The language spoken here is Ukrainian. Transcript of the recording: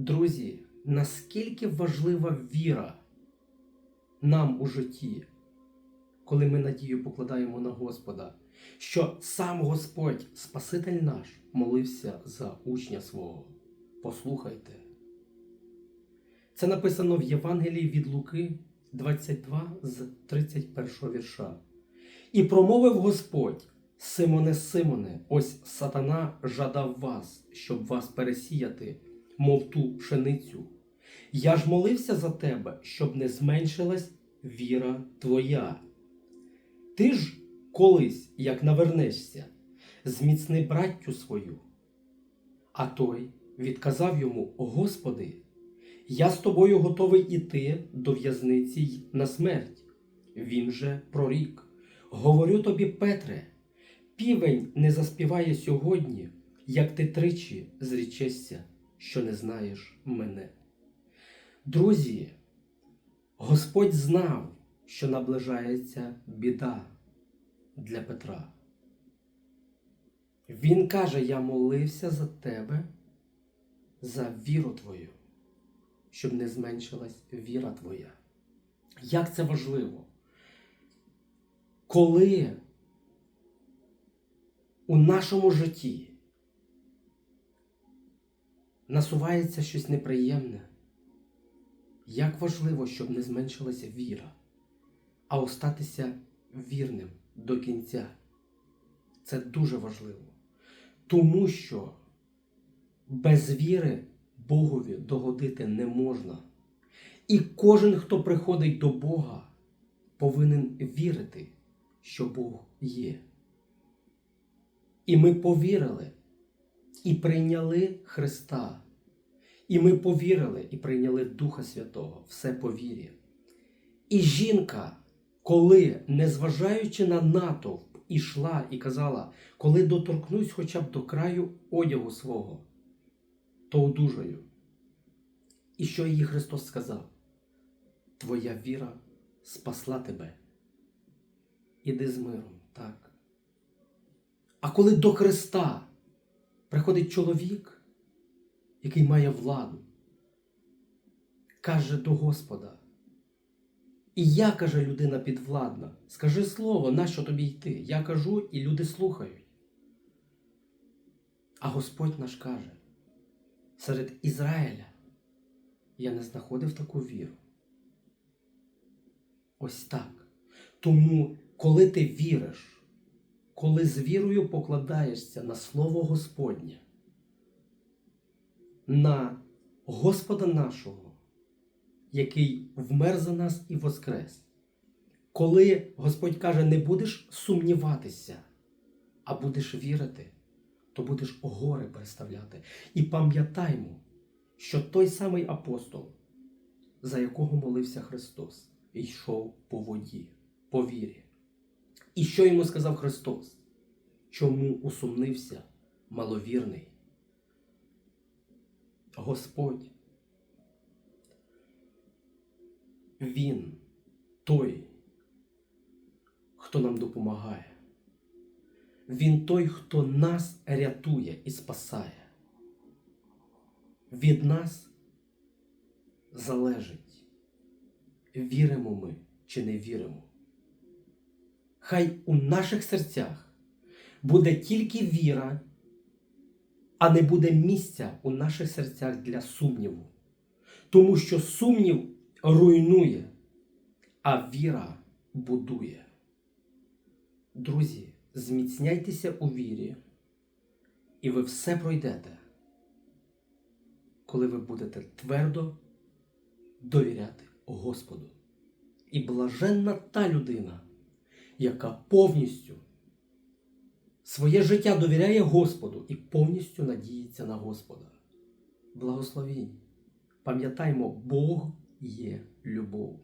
Друзі, наскільки важлива віра нам у житті, коли ми надію покладаємо на Господа, що сам Господь, Спаситель наш, молився за учня свого. Послухайте. Це написано в Євангелії від Луки 22 з 31 вірша. І промовив Господь, Симоне, Симоне, ось сатана жадав вас, щоб вас пересіяти, мов ту пшеницю. Я ж молився за тебе, щоб не зменшилась віра твоя. Ти ж колись, як навернешся, зміцни браттю свою. А той відказав йому: Господи, я з тобою готовий іти до в'язниці й на смерть. Він же прорік. Говорю тобі, Петре, півень не заспіває сьогодні, як ти тричі зрічешся, що не знаєш мене. Друзі, Господь знав, що наближається біда для Петра. Він каже: Я молився за тебе, за віру твою, щоб не зменшилась віра твоя. Як це важливо? Коли у нашому житті насувається щось неприємне, як важливо, щоб не зменшилася віра, а остатися вірним до кінця. Це дуже важливо. Тому що без віри Богові догодити не можна. І кожен, хто приходить до Бога, повинен вірити, що Бог є. І ми повірили і прийняли Христа. І ми повірили і прийняли Духа Святого, все по вірі. І жінка, коли, незважаючи на натовп, ішла і казала, коли доторкнусь хоча б до краю одягу свого, то одужаю. І що їй Христос сказав? Твоя віра спасла тебе. Іди з миром, так. А коли до Христа приходить чоловік, який має владу, каже до Господа. І я, каже людина підвладна, скажи слово, нащо тобі йти? Я кажу, і люди слухають. А Господь наш каже, серед Ізраїля я не знаходив таку віру. Ось так. Тому, коли ти віриш, коли з вірою покладаєшся на Слово Господнє, на Господа нашого, який вмер за нас і воскрес, коли Господь каже, не будеш сумніватися, а будеш вірити, то будеш гори переставляти. І пам'ятаймо, що той самий апостол, за якого молився Христос, йшов по воді, по вірі. І що йому сказав Христос? Чому усумнився маловірний? Господь, Він той, хто нам допомагає. Він той, хто нас рятує і спасає. Від нас залежить, віримо ми чи не віримо. Хай у наших серцях буде тільки віра, а не буде місця у наших серцях для сумніву. Тому що сумнів руйнує, а віра будує. Друзі, зміцняйтеся у вірі, і ви все пройдете, коли ви будете твердо довіряти Господу. І блаженна та людина, яка повністю своє життя довіряє Господу і повністю надіється на Господа. Благословінь. Пам'ятаймо, Бог є любов.